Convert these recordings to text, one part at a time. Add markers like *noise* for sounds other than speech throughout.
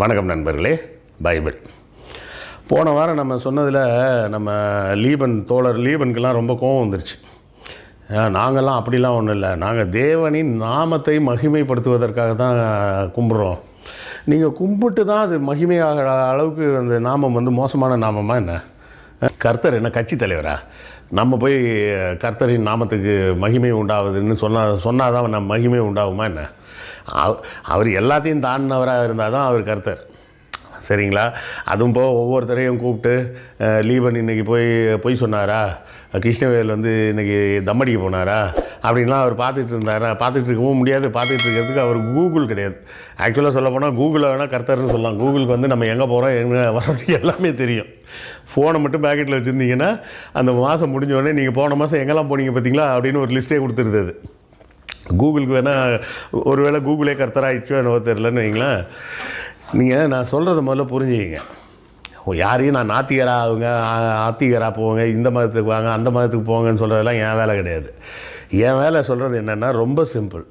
வணக்கம் நண்பர்களே. பைபிள். போன வாரம் நம்ம சொன்னதில் நம்ம லீபன் தோழர் லீபனுக்கெல்லாம் ரொம்ப கோவம் வந்துருச்சு. நாங்கள்லாம் அப்படிலாம் ஒன்றும் இல்லை. நாங்கள் தேவனின் நாமத்தை மகிமைப்படுத்துவதற்காக தான் கும்பிட்றோம். நீங்கள் கும்பிட்டு தான் அது மகிமையாகிற அளவுக்கு அந்த நாமம் வந்து மோசமான நாமமாக என்ன? கர்த்தர் என்ன கட்சி தலைவரா? நம்ம போய் கர்த்தரின் நாமத்துக்கு மகிமை உண்டாகுதுன்னு சொன்னால் தான் நம்ம மகிமை உண்டாகுமா என்ன? அவ- அவர் எல்லாத்தையும் தாண்டினவராக இருந்தால் தான் அவர் கர்த்தர். சரிங்களா? அதுவும் போக ஒவ்வொருத்தரையும் கூப்பிட்டு லீபன் இன்னைக்கு போய் பொய் சொன்னாரா? கிருஷ்ணவேல் வந்து இன்றைக்கி தம்மடிக்க போனாரா? அப்படின்லாம் அவர் பார்த்துட்டு இருந்தாரா? பார்த்துட்டு இருக்கவும் முடியாது. பார்த்துட்டு இருக்கிறதுக்கு அவர் கூகுள் கிடையாது. ஆக்சுவலாக சொல்ல போனால் கூகுளில் வேணால் கர்த்தர்னு சொல்லலாம். கூகுளுக்கு வந்து நம்ம எங்கே போகிறோம் எங்கே வரோம் *laughs* எல்லாமே தெரியும். ஃபோனை மட்டும் பேக்கெட்டில் வச்சுருந்தீங்கன்னா அந்த மாதம் முடிஞ்ச உடனே நீங்கள் போன மாதம் எங்கெல்லாம் போனீங்க பார்த்தீங்களா? அப்படின்னு ஒரு லிஸ்ட்டே கொடுத்துருந்தது கூகுளுக்கு வேணால் ஒருவேளை கூகுளே கர்த்தராகிடுச்சோ என்னவோ தெரிலன்னு வைங்களேன். நீங்கள் நான் சொல்கிறத முதல்ல புரிஞ்சுக்கிங்க. ஓ, யாரையும் நான் நாத்திகராக ஆகுங்க ஆத்திகராக ஆத்திகரா போங்க இந்த மதத்துக்கு வாங்க அந்த மதத்துக்கு போங்கன்னு சொல்கிறதெல்லாம் என் வேலை கிடையாது. என் வேலை சொல்கிறது என்னென்னா ரொம்ப சிம்பிள்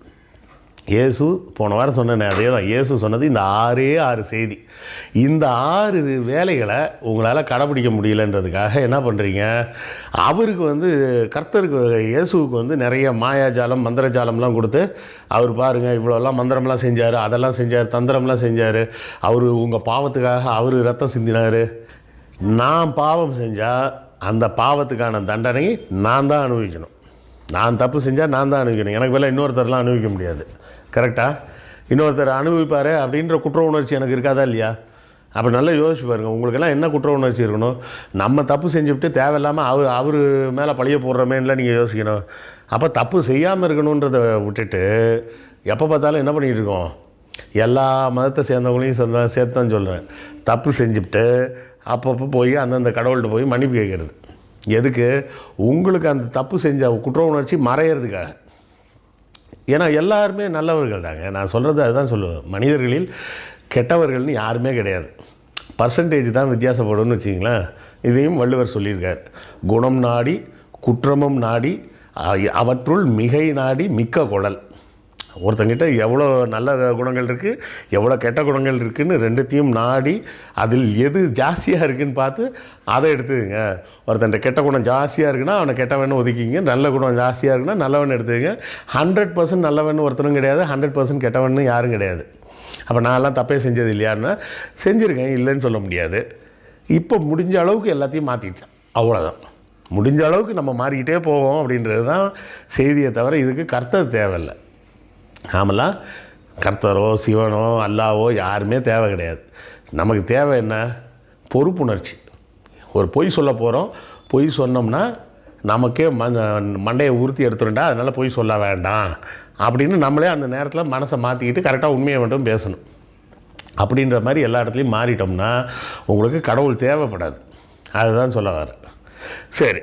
இயேசு போன வாரம் சொன்னேனே அதே தான் இயேசு சொன்னது இந்த ஆறே ஆறு செய்தி. இந்த ஆறு இது வேலைகளை உங்களால் கடைப்பிடிக்க முடியலன்றதுக்காக என்ன பண்ணுறீங்க அவருக்கு வந்து கர்த்தருக்கு இயேசுவுக்கு வந்து நிறைய மாயாஜாலம் மந்திரஜாலம்லாம் கொடுத்து அவர் பாருங்கள் இவ்வளோலாம் மந்திரம்லாம் செஞ்சார் அதெல்லாம் செஞ்சார் தந்திரம்லாம் செஞ்சார். அவர் உங்கள் பாவத்துக்காக அவர் ரத்தம் சிந்தினார். நான் பாவம் செஞ்சால் அந்த பாவத்துக்கான தண்டனை நான் தான் அனுபவிக்கணும். நான் தப்பு செஞ்சால் நான் தான் அனுபவிக்கணும். எனக்கு வேலை இன்னொருத்தர்லாம் அனுபவிக்க முடியாது. கரெக்டாக இன்னொருத்தர் அனுபவிப்பார் அப்படின்ற குற்ற உணர்ச்சி எனக்கு இருக்காதா இல்லையா? அப்போ நல்லா யோசிச்சு பாருங்கள் உங்களுக்கெல்லாம் என்ன குற்ற உணர்ச்சி இருக்கணும்? நம்ம தப்பு செஞ்சுவிட்டு தேவையில்லாமல் அவர் அவர் மேலே பழைய போடுறமேன்ல நீங்கள் யோசிக்கணும். அப்போ தப்பு செய்யாமல் இருக்கணுன்றதை விட்டுட்டு எப்போ பார்த்தாலும் என்ன பண்ணிகிட்டு இருக்கோம்? எல்லா மதத்தை சேர்ந்தவங்களையும் சேர்ந்த சேர்த்து தான் சொல்கிறேன் தப்பு செஞ்சுவிட்டு அப்பப்போ போய் அந்தந்த கடவுள்கிட்ட போய் மன்னிப்பு கேட்குறது. எதுக்கு? உங்களுக்கு அந்த தப்பு செஞ்ச குற்ற உணர்ச்சி மறையிறதுக்காக. ஏன்னா எல்லாருமே நல்லவர்கள் தாங்க. நான் சொல்கிறது அதுதான் சொல்லுவேன். மனிதர்களில் கெட்டவர்கள்னு யாருமே கிடையாது. பர்சன்டேஜ் தான் வித்தியாசப்படும்னு வச்சிங்களேன் இதையும் வள்ளுவர் சொல்லியிருக்கார். குணம் நாடி குற்றமும் நாடி அவற்றுள் மிகை நாடி மிக்க குழல் ஒருத்தங்கிட்ட எவ்வளோ நல்ல குணங்கள் இருக்குது எவ்வளோ கெட்ட குணங்கள் இருக்குதுன்னு ரெண்டுத்தையும் நாடி அதில் எது ஜாஸ்தியாக இருக்குன்னு பார்த்து அதை எடுத்துக்கங்க. ஒருத்தன்ட்ட கெட்ட குணம் ஜாஸ்தியாக இருக்குன்னா அவனை கெட்டவன் ஒதுக்கிங்க. நல்ல குணம் ஜாஸ்தியாக இருக்குன்னா நல்லவன் எடுத்துக்கங்க. ஹண்ட்ரட் பர்சன்ட் நல்லவன் ஒருத்தனும் கிடையாது ஹண்ட்ரட் பர்சன்ட் கெட்டவன் யாரும் கிடையாது. அப்போ நான்லாம் தப்பே செஞ்சது இல்லையான்னா செஞ்சுருக்கேன் இல்லைன்னு சொல்ல முடியாது. இப்போ முடிஞ்ச அளவுக்கு எல்லாத்தையும் மாற்றிட்டேன் அவ்வளோதான் முடிஞ்ச அளவுக்கு நம்ம மாறிக்கிட்டே போவோம் அப்படின்றது தான் செய்தியை தவிர இதுக்கு கர்த்தது தேவையில்லை. நாமெல்லாம் கர்த்தரோ சிவனோ அல்லாவோ யாருமே தேவை கிடையாது. நமக்கு தேவை என்ன? பொறுப்புணர்ச்சி. ஒரு பொய் சொல்ல போகிறோம் பொய் சொன்னோம்னா நமக்கே மண் மண்டையை உறுத்தி எடுத்துருண்டா அதனால் பொய் சொல்ல வேண்டாம். அப்படின்னு நம்மளே அந்த நேரத்தில் மனசை மாற்றிக்கிட்டு கரெக்டாக உண்மையை மட்டும் பேசணும். அப்படின்ற மாதிரி எல்லா இடத்துலையும் மாறிட்டோம்னா உங்களுக்கு கடவுள் தேவைப்படாது. அதுதான் சொல்ல வர சரி.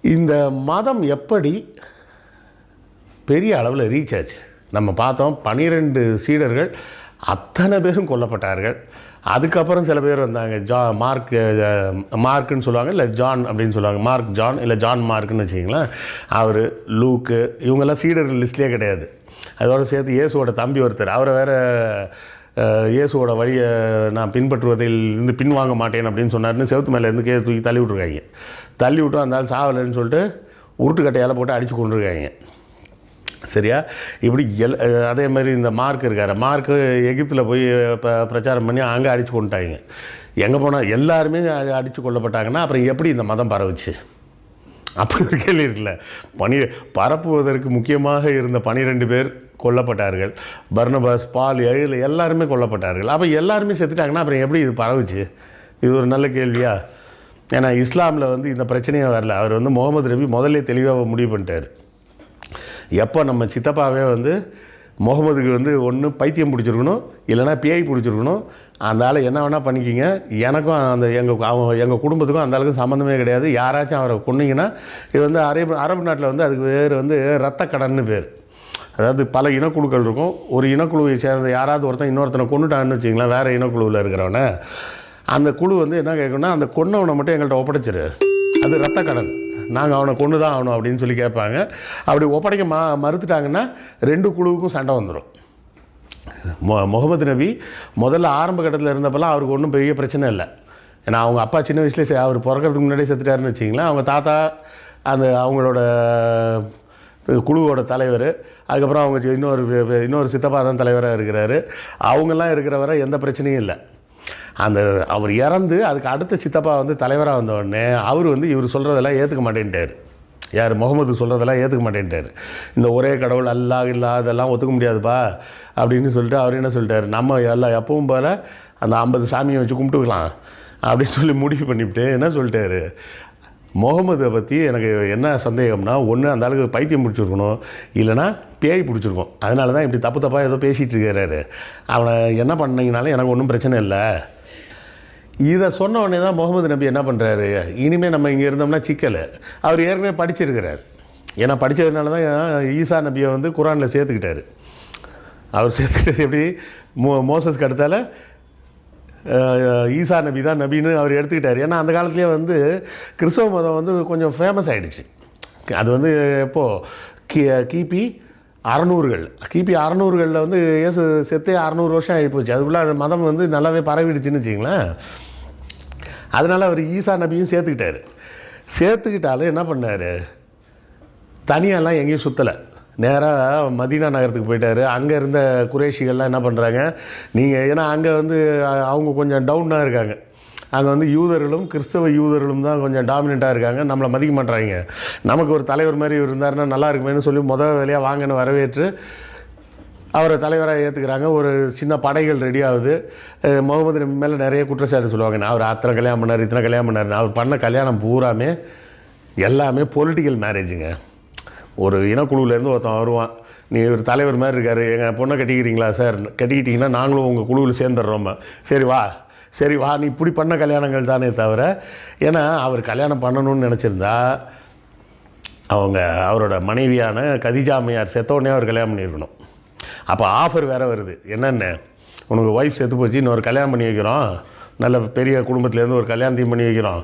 இந்த மதம் எப்படி பெரிய அளவில் ரீச் ஆச்சு? நம்ம பார்த்தோம் பனிரெண்டு சீடர்கள் அத்தனை பேரும் கொல்லப்பட்டார்கள். அதுக்கப்புறம் சில பேர் வந்தாங்க ஜா மார்க் மார்க்குன்னு சொல்லுவாங்க இல்லை ஜான் அப்படின்னு சொல்லுவாங்க. மார்க் ஜான் இல்லை ஜான் மார்க்குன்னு வச்சிங்களேன் அவர் லூக்கு இவங்கெல்லாம் சீடர்கள் லிஸ்ட்லேயே கிடையாது. அதோட சேர்த்து இயேசுவோட தம்பி ஒருத்தர். அவரை வேற இயேசுவோட வழியை நான் பின்பற்றுவதில் இருந்து பின்வாங்க மாட்டேன் அப்படின்னு சொன்னார்னு செவுத்து மேலேருந்து கே தூக்கி தள்ளி விட்ருக்காங்க தள்ளி விட்டு அந்த ஆள் சாவலைன்னு சொல்லிட்டு உருட்டுக்கட்டையால் போட்டு அடித்து கொண்டுருக்காங்க சரியா? இப்படி எல் அதே மாதிரி இந்த மார்க் இருக்கார் மார்க்கு எகிப்தில் போய் ப பிரச்சாரம் பண்ணி அங்கே அடித்து கொண்டுட்டாங்க. எங்கே போனால் எல்லாருமே அடித்து கொல்லப்பட்டாங்கன்னா அப்புறம் எப்படி இந்த மதம் பரவுச்சு? அப்படி ஒரு கேள்வி இருக்குல்ல. பனி பரப்புவதற்கு முக்கியமாக இருந்த பனிரெண்டு பேர் கொல்லப்பட்டார்கள். பர்னபாஸ் பால் எழில் எல்லாருமே கொல்லப்பட்டார்கள். அப்போ எல்லாருமே செத்துட்டாங்கன்னா அப்புறம் எப்படி இது பரவுச்சு? இது ஒரு நல்ல கேள்வியா? ஏன்னா இஸ்லாமில் வந்து இந்த பிரச்சனையே வரல. அவர் வந்து முகமது ரபி முதல்ல தெளிவாக முடிவு பண்ணிட்டார். எப்போ நம்ம சித்தப்பாவே வந்து முகமதுக்கு வந்து ஒன்று பைத்தியம் பிடிச்சிருக்கணும் இல்லைன்னா பேய் பிடிச்சிருக்கணும் அந்த என்ன வேணால் பண்ணிக்கிங்க. எனக்கும் அந்த எங்கள் அவன் எங்கள் குடும்பத்துக்கும் அந்த சம்மந்தமே கிடையாது. யாராச்சும் அவரை கொன்னீங்கன்னா இது வந்து அரபு அரபு நாட்டில் வந்து அதுக்கு பேர் வந்து ரத்த கடன்னு பேர். அதாவது பல இனக்குழுக்கள் இருக்கும். ஒரு இனக்குழுவை சேர்ந்த யாராவது ஒருத்தன் இன்னொருத்தனை கொண்டுட்டான்னு வச்சிங்களேன் வேறு இனக்குழுவில் இருக்கிறவனை. அந்த குழு வந்து என்ன கேட்கணும்னா அந்த கொன்னவனை மட்டும் எங்கள்கிட்ட ஒப்படைச்சிரு. அது ரத்த கடன் நாங்கள் அவனை கொண்டு தான் ஆகணும் அப்படின்னு சொல்லி கேட்பாங்க. அப்படி ஒப்படைக்க மா மறுத்துட்டாங்கன்னா ரெண்டு குழுவுக்கும் சண்டை வந்துடும் மொ முகமது நபி முதல்ல ஆரம்ப கட்டத்தில் இருந்தப்பெல்லாம் அவருக்கு ஒன்றும் பெரிய பிரச்சனை இல்லை. ஏன்னா அவங்க அப்பா சின்ன வயசுலேயே அவர் பிறக்கிறதுக்கு முன்னாடியே செத்துட்டாருன்னு வச்சிங்களேன் அவங்க தாத்தா அந்த அவங்களோட குழுவோட தலைவர். அதுக்கப்புறம் அவங்க இன்னொரு இன்னொரு சித்தப்பா தான் தலைவராக இருக்கிறாரு. அவங்கெல்லாம் இருக்கிற வரை எந்த பிரச்சனையும் இல்லை. அந்த அவர் இறந்து அதுக்கு அடுத்த சித்தப்பா வந்து தலைவராக வந்தவுடனே அவர் வந்து இவர் சொல்கிறதெல்லாம் ஏற்றுக்க மாட்டேன்ட்டார். யார் முகமது சொல்கிறதெல்லாம் ஏற்றுக்க மாட்டேன்ட்டார். இந்த ஒரே கடவுள் அல்லாஹ் இல்லா அதெல்லாம் ஒத்துக்க முடியாதுப்பா அப்படின்னு சொல்லிட்டு அவர் என்ன சொல்லிட்டார்? நம்ம எல்லாம் எப்பவும் போல் அந்த ஐம்பது சாமியை வச்சு கும்பிட்டுக்கலாம் அப்படின்னு சொல்லி முடிவு பண்ணிவிட்டு என்ன சொல்லிட்டாரு? முகமதை பற்றி எனக்கு என்ன சந்தேகம்னா ஒன்று அந்த அளவுக்கு பைத்தியம் பிடிச்சிருக்கணும் இல்லைன்னா பேய் பிடிச்சிருக்கும். அதனால தான் இப்படி தப்பு தப்பாக ஏதோ பேசிகிட்டு இருக்கிறாரு அவனை என்ன பண்ணிங்கனாலும் எனக்கு ஒன்றும் பிரச்சனை இல்லை. இதை சொன்ன உடனே தான் முகமது நபி என்ன பண்ணுறாரு இனிமேல் நம்ம இங்கே இருந்தோம்னா சிக்கலை. அவர் ஏற்கனவே படிச்சிருக்கிறார். ஏன்னா படித்ததுனால தான் ஈசா நபியை வந்து குரானில் சேர்த்துக்கிட்டாரு. அவர் சேர்த்துக்கிட்டது எப்படி? மோ மோசஸ்க்கு அடுத்தால ஈசா நபி தான் நபின்னு அவர் எடுத்துக்கிட்டார். ஏன்னா அந்த காலத்துலேயே வந்து கிறிஸ்தவ மதம் வந்து கொஞ்சம் ஃபேமஸ் ஆகிடுச்சு அது வந்து எப்போது கி கிபி அறநூறுகள். கிபி அறநூறுகளில் வந்து இயேசு செத்தே அறநூறு வருஷம் ஆகிப்போச்சு. அதுக்குள்ளே அந்த மதம் வந்து நல்லாவே பரவிடுச்சுன்னு வச்சிங்களேன் அதனால் அவர் ஈசா நபியும் சேர்த்துக்கிட்டாரு. சேர்த்துக்கிட்டாலும் என்ன பண்ணார்? தனியாலாம் எங்கேயும் சுற்றலை நேராக மதீனா நகரத்துக்கு போயிட்டார். அங்கே இருந்த குறைஷிகள்லாம் என்ன பண்ணுறாங்க நீங்கள் ஏன்னா அங்கே வந்து அவங்க கொஞ்சம் டவுனாக இருக்காங்க. அங்கே வந்து யூதர்களும் கிறிஸ்தவ யூதர்களும் தான் கொஞ்சம் டாமினண்ட்டாக இருக்காங்க. நம்மளை மதிக்க மாட்றாங்க. நமக்கு ஒரு தலைவர் மாதிரி இருந்தாருன்னா நல்லா இருக்குமேனு சொல்லி முதல் வேலையாக வாங்கின வரவேற்று அவரை தலைவராக ஏற்றுக்கிறாங்க ஒரு சின்ன படைகள் ரெடி ஆகுது. முகமது நபி மேலே நிறைய குற்றச்சாட்டு சொல்லுவாங்க. நான் அவர் அத்தனை கல்யாணம் பண்ணார் இத்தனை கல்யாணம் பண்ணார் அவர் பண்ண கல்யாணம் பூராமே எல்லாமே பொலிட்டிக்கல் மேரேஜுங்க ஒரு இனக்குழுவிலேருந்து ஒருத்தன் வருவான். நீ ஒரு தலைவர் மாதிரி இருக்கார். எங்கள் பொண்ணை கட்டிக்கிறீங்களா சார் கட்டிக்கிட்டிங்கன்னா நாங்களும் உங்கள் குழுவில் சேர்ந்துடுறோம் சரி வா. சரி வா நீ இப்படி பண்ண கல்யாணங்கள் தானே தவிர ஏன்னா அவர் கல்யாணம் பண்ணணும்னு நினச்சிருந்தா அவங்க அவரோட மனைவியான கதிஜா செத்தோடனே அவர் கல்யாணம் பண்ணியிருக்கணும். அப்போ ஆஃபர் வேறு வருது. என்னென்ன? உனக்கு ஒய்ஃப் செத்து போச்சு இன்னொரு கல்யாணம் பண்ணி வைக்கிறோம். நல்ல பெரிய குடும்பத்துலேருந்து ஒரு கல்யாணத்தையும் பண்ணி வைக்கிறோம்.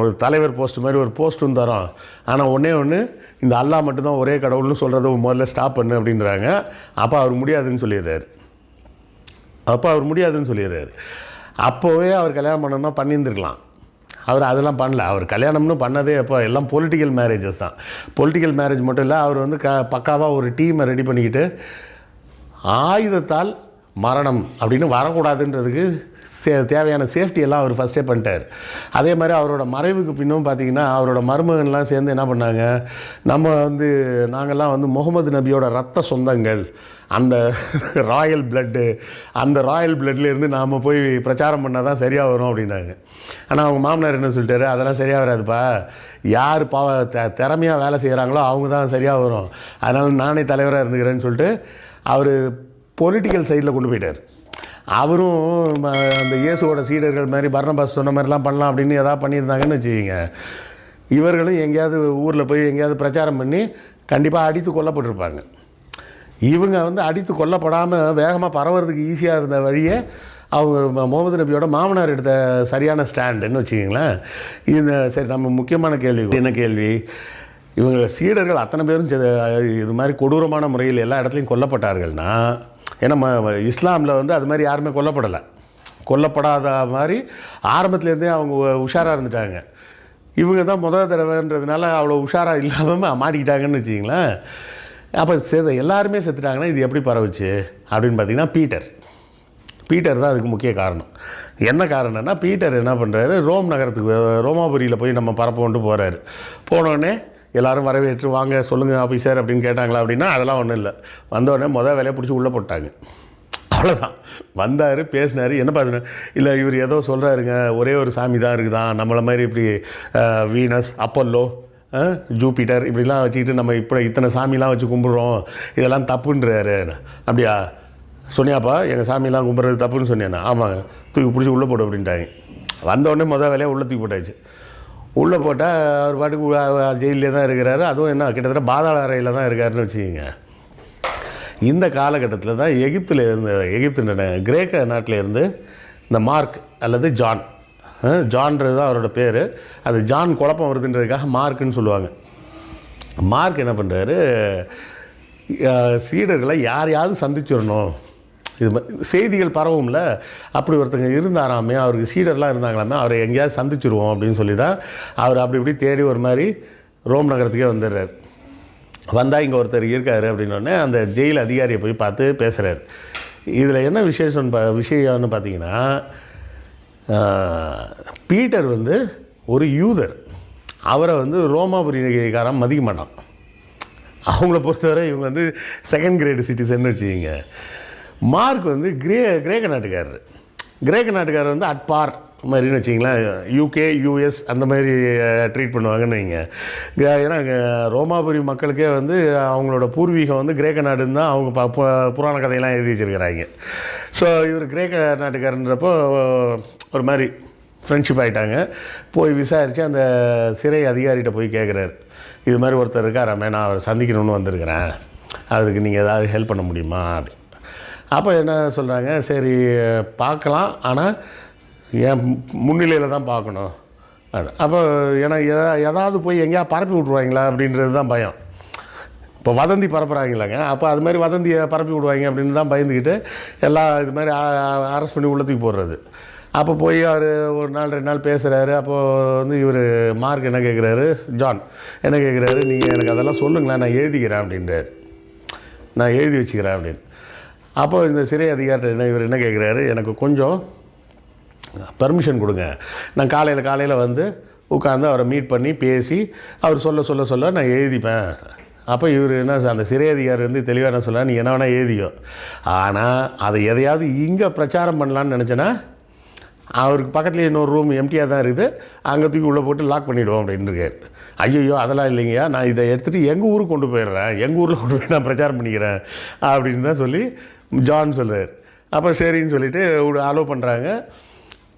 ஒரு தலைவர் போஸ்ட் மாதிரி ஒரு போஸ்ட்டும் தரோம். ஆனால் ஒன்றே ஒன்று இந்த அல்லாஹ் மட்டும்தான் ஒரே கடவுள்னு சொல்கிறத முதல்ல ஸ்டாப் பண்ணு அப்படின்றாங்க. அப்போ அவர் முடியாதுன்னு சொல்லிடுறாரு. அப்போ அவர் முடியாதுன்னு சொல்லிடுறாரு. அப்போவே அவர் கல்யாணம் பண்ணணும்னா பண்ணியிருந்துருக்கலாம். அவர் அதெல்லாம் பண்ணல. அவர் கல்யாணம்னு பண்ணதே அப்போ எல்லாம் பொலிட்டிக்கல் மேரேஜஸ் தான். பொலிட்டிக்கல் மேரேஜ் மட்டும் இல்லை அவர் வந்து க பக்காவாக ஒரு டீமை ரெடி பண்ணிக்கிட்டு ஆயுதத்தால் மரணம் அப்படின்னு வரக்கூடாதுன்றதுக்கு சே தேவையான சேஃப்டி எல்லாம் அவர் ஃபஸ்ட்டே பண்ணிட்டார். அதே மாதிரி அவரோட மறைவுக்கு பின்னும் பார்த்தீங்கன்னா அவரோட மருமகன்லாம் சேர்ந்து என்ன பண்ணாங்க? நம்ம வந்து நாங்கள்லாம் வந்து முகமது நபியோட ரத்த சொந்தங்கள் அந்த *laughs* ராயல் பிளட்டு அந்த ராயல் பிளட்லேருந்து நாம் போய் பிரச்சாரம் பண்ணால் தான் சரியாக வரும் அப்படின்னாங்க. ஆனால் அவங்க மாமனார் என்ன சொல்லிட்டாரு? அதெல்லாம் சரியாக வராதுப்பா. யார் பாவ த திறமையாக வேலை செய்கிறாங்களோ அவங்க தான் சரியாக வரும். அதனால் நானே தலைவராக இருந்துக்கிறேன்னு சொல்லிட்டு அவர் பொலிட்டிக்கல் சைடில் கொண்டு போயிட்டார். அவரும் அந்த இயேசுவோட சீடர்கள் மாதிரி பர்ணபாஸ் சொன்ன மாதிரிலாம் பண்ணலாம் அப்படின்னு எதாவது பண்ணியிருந்தாங்கன்னு வச்சுக்கிங்க. இவர்களும் எங்கேயாவது ஊரில் போய் எங்கேயாவது பிரச்சாரம் பண்ணி கண்டிப்பாக அடித்து கொல்லப்பட்டிருப்பாங்க. இவங்க வந்து அடித்து கொல்லப்படாமல் வேகமாக பரவுறதுக்கு ஈஸியாக இருந்த வழியே அவங்க முகமது நபியோட மாமனார் எடுத்த சரியான ஸ்டாண்டுன்னு வச்சுக்கிங்களேன். இந்த சரி நம்ம முக்கியமான கேள்வி என்ன கேள்வி? இவங்க சீடர்கள் அத்தனை பேரும் இது மாதிரி கொடூரமான முறையில் எல்லா இடத்துலையும் கொல்லப்பட்டார்கள்னா ஏன்னா இஸ்லாமில் வந்து அது மாதிரி யாருமே கொல்லப்படலை. கொல்லப்படாத மாதிரி ஆரம்பத்துலேருந்தே அவங்க உஷாராக இருந்துட்டாங்க. இவங்க தான் முதல் தடவைன்றதுனால அவ்வளோ உஷாராக இல்லாமல் மாட்டிக்கிட்டாங்கன்னு வச்சிங்களேன் அப்போ செத்து எல்லாருமே செத்துட்டாங்கன்னா இது எப்படி பரவுச்சு? அப்படின்னு பார்த்தீங்கன்னா பீட்டர். பீட்டர் தான் அதுக்கு முக்கிய காரணம். என்ன காரணம்னா பீட்டர் என்ன பண்ணுறாரு ரோம் நகரத்துக்கு ரோமாபுரியில் போய் நம்ம பரப்போன்ட்டு போகிறாரு போனோடனே எல்லாரும் வரவேற்று வாங்க சொல்லுங்கள் ஆஃபீஸர் அப்படின்னு கேட்டாங்களா அப்படின்னா அதெல்லாம் ஒன்றும் இல்லை. வந்தோடனே மொதல் வேலையை பிடிச்சி உள்ளே போட்டாங்க. அவ்வளோதான் வந்தார் பேசினார் என்ன பார்த்து இல்லை இவர் ஏதோ சொல்கிறாருங்க ஒரே ஒரு சாமி தான் இருக்குதான் நம்மளை மாதிரி இப்படி வீனஸ் அப்பல்லோ ஜூபிட்டர் இப்படிலாம் வச்சுக்கிட்டு நம்ம இப்போ இத்தனை சாமிலாம் வச்சு கும்பிட்றோம் இதெல்லாம் தப்புன்றாரு. அப்படியா? சொன்னியாப்பா எங்கள் சாமிலாம் கும்பிட்றது தப்புன்னு சொன்னேன்னா. ஆமாங்க. தூக்கி பிடிச்சி உள்ளே போடு அப்படின்ட்டாங்க. வந்த உடனே மொதல் வேலையாக உள்ளே தூக்கி போட்டாச்சு. உள்ளே போட்டால் அவர் பாட்டுக்கு ஜெயிலே தான் இருக்கிறாரு. அதுவும் என்ன கிட்டத்தட்ட பாதாள அறையில் தான் இருக்காருன்னு வச்சுக்கோங்க. இந்த காலகட்டத்தில் தான் எகிப்தில் இருந்து எகிப்து கிரேக்க நாட்டில் இருந்து இந்த மார்க் அல்லது ஜான். ஜான்றது தான் அவரோட பேர். அது ஜான் குழப்பம் வருதுன்றதுக்காக மார்க்குன்னு சொல்லுவாங்க. மார்க் என்ன பண்ணுறாரு சீடர்களை யாரையாவது சந்திச்சிடணும். இது செய்திகள் பரவும்ல. அப்படி ஒருத்தங்க இருந்தாராமே அவருக்கு சீடர்லாம் இருந்தாங்களாமே அவரை எங்கேயாவது சந்திச்சிருவோம் அப்படின்னு சொல்லி தான் அவர் அப்படி இப்படி தேடி ஒரு மாதிரி ரோம் நகரத்துக்கே வந்துடுறார். வந்தால் இங்கே ஒருத்தர் இருக்காரு அப்படின்னோடனே அந்த ஜெயில் அதிகாரியை போய் பார்த்து பேசுகிறார் இதில் என்ன விசேஷம் பா விஷயம்னு பார்த்தீங்கன்னா பீட்டர் வந்து ஒரு யூதர். அவரை வந்து ரோமாபுரிகாரன் மதிக்க மாட்டான். அவங்கள பொறுத்தவரை இவங்க வந்து செகண்ட் கிரேடு சிட்டிசன் வச்சுக்கிங்க. மார்க் வந்து கிரே கிரேக்க நாட்டுக்காரர். கிரேக்க நாட்டுக்காரர் வந்து அட்பார் மாதிரின்னு வச்சிங்களேன் யூகே யூஎஸ் அந்த மாதிரி ட்ரீட் பண்ணுவாங்கன்னு வைங்க. ஏன்னா ரோமாபுரி மக்களுக்கே வந்து அவங்களோட பூர்வீகம் வந்து கிரேக்க நாடுன்னு தான் அவங்க ப- புராண கதையெல்லாம் எழுதி வச்சிருக்கிறாங்க. ஸோ இவர் கிரேக்க நாட்டுக்காரன்றப்போ ஒரு மாதிரி ஃப்ரெண்ட்ஷிப் ஆகிட்டாங்க போய் விசாரித்து அந்த சிறை அதிகாரிகிட்ட போய் கேட்குறாரு இது மாதிரி ஒருத்தர் இருக்காராமே நான் அவரை சந்திக்கணும்னு வந்திருக்கிறேன். அதுக்கு நீங்கள் ஏதாவது ஹெல்ப் பண்ண முடியுமா? அப்படி. அப்போ என்ன சொல்கிறாங்க சரி பார்க்கலாம். ஆனால் என் முன்னிலையில் தான் பார்க்கணும். அப்போ ஏன்னா எதா எதாவது போய் எங்கேயா பரப்பி விட்ருவாங்களா அப்படின்றது தான் பயம். இப்போ வதந்தி பரப்புகிறாங்களாங்க அப்போ அது மாதிரி வதந்தியை பரப்பி விடுவாங்க அப்படின்னு தான் பயந்துக்கிட்டு எல்லாம் இது மாதிரி அரெஸ்ட் பண்ணி உள்ளத்துக்கு போடுறது அப்போ போய் அவர் ஒரு நாள் ரெண்டு நாள் பேசுகிறாரு அப்போது வந்து இவர் மார்க் என்ன கேட்குறாரு ஜான் என்ன கேட்குறாரு நீங்கள் எனக்கு அதெல்லாம் சொல்லுங்களேன் நான் எழுதிக்கிறேன் அப்படின்றாரு. நான் எழுதி வச்சுக்கிறேன் அப்படின்னு. அப்போ இந்த சிறை அதிகாரி என்ன இவர் என்ன கேட்குறாரு எனக்கு கொஞ்சம் பர்மிஷன் கொடுங்க. நான் காலையில் காலையில் வந்து உட்காந்து அவரை மீட் பண்ணி பேசி அவர் சொல்ல சொல்ல சொல்ல நான் எழுதிப்பேன். அப்போ இவர் என்ன அந்த சிறை அதிகாரி வந்து தெளிவாக என்ன சொல்ல நீ என்ன வேணால் எழுதியோ ஆனால் அதை எதையாவது இங்கே பிரச்சாரம் பண்ணலான்னு நினச்சேன்னா அவருக்கு பக்கத்தில் இன்னொரு ரூம் எம்டியாக தான் இருக்குது. அங்கே தூக்கி உள்ளே போட்டு லாக் பண்ணிவிடுவோம் அப்படின்னு இருக்காரு. ஐயோ அதெல்லாம் இல்லைங்கய்யா. நான் இதை எடுத்துகிட்டு எங்கள் ஊருக்கு கொண்டு போயிடுறேன்? எங்கள் ஊரில் கொண்டு போய் நான் பிரச்சாரம் பண்ணிக்கிறேன் அப்படின்னு தான் சொல்லி ஜான் சொல்கிறார் அப்போ சரின்னு சொல்லிட்டு அலோவ் பண்ணுறாங்க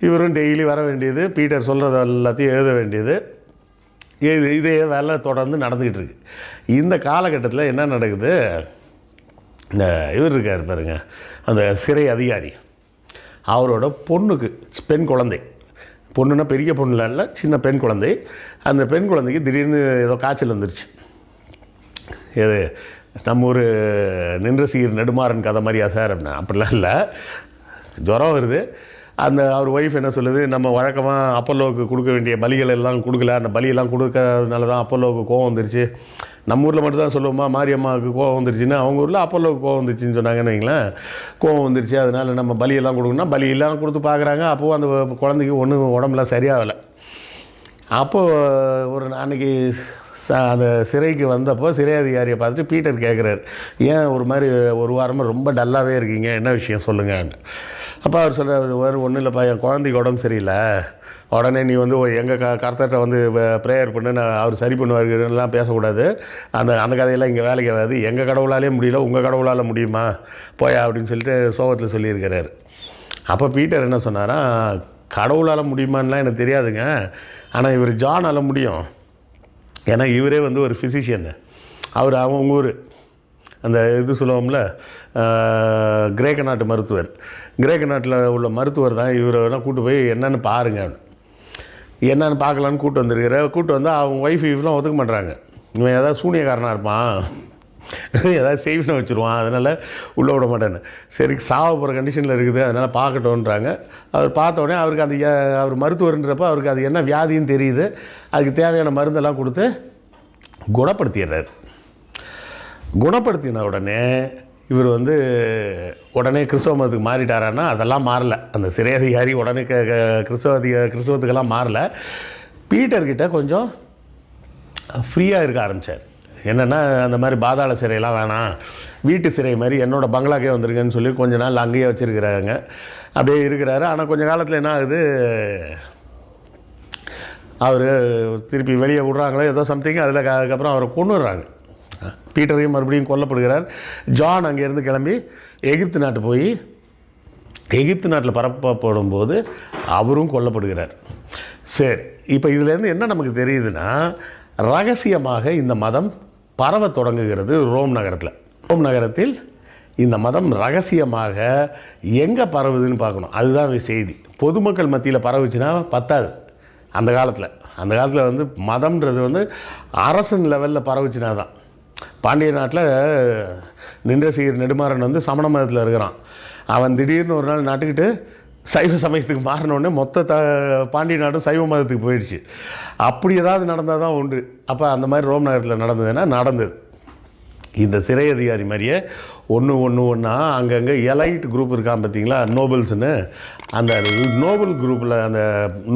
இவரும் டெய்லி வர வேண்டியது பீட்டர் சொல்கிறது எல்லாத்தையும் எழுத வேண்டியது. இது இதே வேலை தொடர்ந்து நடந்துக்கிட்டு இருக்கு. இந்த காலகட்டத்தில் என்ன நடக்குது? இந்த இவர் இருக்கார் பாருங்க அந்த சிறை அதிகாரி. அவரோட பொண்ணுக்கு பெண் குழந்தை. பொண்ணுன்னா பெரிய பொண்ணுல இல்லை சின்ன பெண் குழந்தை. அந்த பெண் குழந்தைக்கு திடீர்னு ஏதோ காய்ச்சல் வந்துருச்சு. எது? நம்ம ஒரு நின்ற சீர் நெடுமாறன் கதை மாதிரியா சார் அப்படின்னா? அப்படிலாம் இல்லை. ஜுரம் வருது. அந்த அவர் ஒய்ஃப் என்ன சொல்லுது? நம்ம வழக்கமாக அப்பல்லோவுக்கு கொடுக்க வேண்டிய பலிகள் எல்லாம் கொடுக்கல. அந்த பலியெல்லாம் கொடுக்கறதுனால தான் அப்பல்லோவுக்கு கோவம் வந்துருச்சு. நம்ம ஊரில் மட்டும்தான் சொல்லுவோமா? மாரியம்மாவுக்கு கோவம் வந்துருச்சுன்னா அவங்க ஊரில் அப்பல்லோவுக்கு கோவம் வந்துருச்சுன்னு சொன்னாங்கன்னு வைங்களேன். கோவம் வந்துருச்சு. அதனால் நம்ம பலியெல்லாம் கொடுக்கணும்னா பலியெல்லாம் கொடுத்து பார்க்குறாங்க. அப்போது அந்த குழந்தைக்கு ஒன்றும் உடம்புலாம் சரியாகலை. அப்போது ஒரு அன்றைக்கி அந்த சிறைக்கு வந்தப்போ சிறை அதிகாரியை பார்த்துட்டு பீட்டர் கேட்குறாரு ஏன் ஒரு மாதிரி ஒரு வாரமாக ரொம்ப டல்லாகவே இருக்கீங்க? என்ன விஷயம்? சொல்லுங்கள் அப்போ அவர் சொல்கிறார் வேறு ஒன்றும் இல்லைப்பா என் குழந்தைக்கு உடம்பு சரியில்லை. உடனே நீ வந்து எங்கள் க கர்த்தர்கிட்ட வந்து ப்ரேயர் பண்ணு நான் அவர் சரி பண்ணுவாருலாம் பேசக்கூடாது. அந்த அந்த கதையெல்லாம் இங்கே வேலைக்கு ஆகாது எங்கள் கடவுளாலே முடியல உங்கள் கடவுளால் முடியுமா? போயா அப்படின்னு சொல்லிட்டு சோகத்தில் சொல்லியிருக்கிறாரு. அப்போ பீட்டர் என்ன சொன்னாரா கடவுளால் முடியுமான்லாம் எனக்கு தெரியாதுங்க. ஆனால் இவர் ஜானால் முடியும். ஏன்னா இவரே வந்து ஒரு ஃபிசிஷியன்னு அவர் அவங்க ஊர். அந்த இது சொல்லுவோம்ல கிரேக்க நாட்டு மருத்துவர். கிரேக்க நாட்டில் உள்ள மருத்துவர் தான் இவரை வேணால் கூட்டு போய் என்னென்னு பாருங்க. என்னென்னு பார்க்கலான்னு கூட்டு வந்துருக்கிற கூட்டு வந்தால் அவங்க ஒய்ஃப் இவெலாம் ஒதுக்க மாட்டுறாங்க இவன் ஏதாவது சூனியக்காரனாக இருப்பான். ஏதாவது செய்வினை வச்சுருவான். அதனால் உள்ளே விட மாட்டேன்னு. சரி சாவ போகிற கண்டிஷனில் இருக்குது. அதனால் பார்க்கட்டும்ன்றாங்க. அவர் பார்த்த உடனே அவருக்கு அந்த ஏ- அவர் மருத்துவர்ன்றப்போ அவருக்கு அது என்ன வியாதின்னு தெரியுது. அதுக்கு தேவையான மருந்தெல்லாம் கொடுத்து குணப்படுத்திடுறாரு. குணப்படுத்தின உடனே இவர் வந்து உடனே கிறிஸ்தவ மதத்துக்கு மாறிட்டாரான்னா அதெல்லாம் மாறலை. அந்த சிறை அதிகாரி உடனே க கிறிஸ்தவ அதிக கிறிஸ்தவத்துக்கெல்லாம் மாறலை. பீட்டர்கிட்ட கொஞ்சம் ஃப்ரீயாக இருக்க ஆரம்பித்தார் என்னென்னா அந்த மாதிரி பாதாள சிறையெல்லாம் வேணாம். வீட்டு சிறை மாதிரி என்னோடய பங்களாக்கே வந்திருக்கேன்னு சொல்லி கொஞ்ச நாள் அங்கேயே வச்சுருக்கிறாங்க. அப்படியே இருக்கிறாரு. ஆனால் கொஞ்சம் காலத்தில் என்ன ஆகுது? அவர் திருப்பி வெளியே விட்றாங்களோ ஏதோ சம்திங் அதில் அதுக்கப்புறம் அவரை கொண்டுடுறாங்க பீட்டரையும் மறுபடியும் கொல்லப்படுகிறார். ஜான் அங்கேருந்து கிளம்பி எகிப்து நாட்டு போய் எகிப்து நாட்டில் பரப்பப்படும் போது அவரும் கொல்லப்படுகிறார். சரி இப்போ இதுலேருந்து என்ன நமக்கு தெரியுதுன்னா ரகசியமாக இந்த மதம் பரவ தொடங்குகிறது ரோம் நகரத்தில். ரோம் நகரத்தில் இந்த மதம் ரகசியமாக எங்கே பரவுதுன்னு பார்க்கணும். அதுதான் செய்தி. பொதுமக்கள் மத்தியில் பரவுச்சுன்னா பத்தாது. அந்த காலத்தில். அந்த காலத்தில் வந்து மதம்ன்றது வந்து அரசன் லெவலில் பரவுச்சுனா தான் பாண்டிய நாட்டில் நின்ற சீர் நெடுமாறன் வந்து சமண மதத்தில் இருக்கிறான். அவன் திடீர்னு ஒரு நாள் நாட்டுக்கிட்டு சைவ சமயத்துக்கு மாறினோடனே மொத்த த பாண்டிய நாடும் சைவ மதத்துக்கு போயிடுச்சு. அப்படி ஏதாவது நடந்தால் தான் உண்டு அப்போ அந்த மாதிரி ரோம் நகரத்தில் நடந்ததுன்னா நடந்தது. இந்த சிறை அதிகாரி மாதிரியே ஒன்று ஒன்று ஒன்றா அங்கங்கே எலைட் குரூப் இருக்கான் பார்த்தீங்களா நோபல்ஸ்னு அந்த நோபல் குரூப்பில் அந்த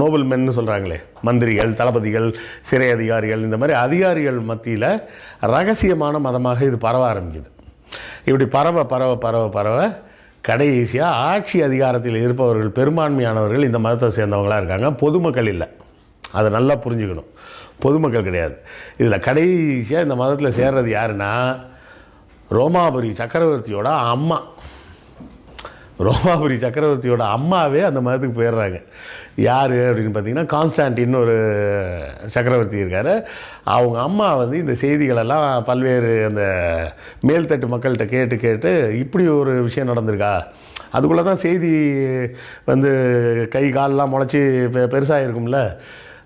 நோபல் மென்னு சொல்கிறாங்களே மந்திரிகள் தளபதிகள் சிறை அதிகாரிகள் இந்த மாதிரி அதிகாரிகள் மத்தியில் ரகசியமான மதமாக இது பரவ ஆரம்பிக்குது. இப்படி பரவ பரவ பரவ பரவ கடைசியாக ஆட்சி அதிகாரத்தில் இருப்பவர்கள் பெரும்பான்மையானவர்கள் இந்த மதத்தை சேர்ந்தவங்களாக இருக்காங்க. பொதுமக்கள் இல்லை. அதை நல்லா புரிஞ்சுக்கணும். பொதுமக்கள் கிடையாது. இதில் கடைசியாக இந்த மதத்தில் சேர்றது யாருன்னா ரோமாபுரி சக்கரவர்த்தியோட அம்மா. ரோமாபுரி சக்கரவர்த்தியோட அம்மாவே அந்த மதத்துக்கு போயிடுறாங்க. யார் அப்படின்னு பார்த்தீங்கன்னா கான்ஸ்டான்டின்னு ஒரு சக்கரவர்த்தி இருக்கார். அவங்க அம்மா வந்து இந்த செய்திகளெல்லாம் பல்வேறு அந்த மேல்தட்டு மக்கள்கிட்ட கேட்டு கேட்டு இப்படி ஒரு விஷயம் நடந்திருக்கா? அதுக்குள்ளே தான் செய்தி வந்து கை கால்லாம் முளைச்சி பெ பெருசாக இருக்கும்ல.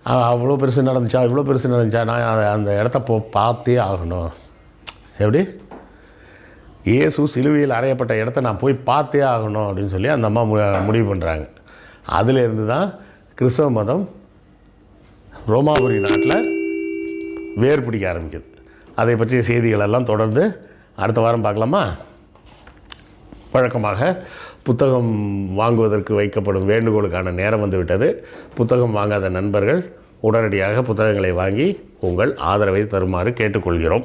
அவ்வளோ பெருசு நடந்துச்சா? இவ்வளோ பெருசு நடந்துச்சா? நான் அந்த- அந்த இடத்த போ பார்த்தே ஆகணும். எப்படி? இயேசு சிலுவையில் அறையப்பட்ட இடத்த நான் போய் பார்த்தே ஆகணும் அப்படின்னு சொல்லி அந்த அம்மா மு- முடிவு பண்ணுறாங்க அதிலேருந்து தான் கிறிஸ்தவ மதம் ரோமாபுரி நாட்டில் வேர் பிடிக்க ஆரம்பிக்குது. அதை பற்றிய செய்திகள் எல்லாம் தொடர்ந்து அடுத்த வாரம் பார்க்கலாமா? வழக்கமாக புத்தகம் வாங்குவதற்கு வைக்கப்படும் வேண்டுகோளுக்கான நேரம் வந்துவிட்டது. புத்தகம் வாங்காத நண்பர்கள் உடனடியாக புத்தகங்களை வாங்கி உங்கள் ஆதரவை தருமாறு கேட்டுக்கொள்கிறோம்.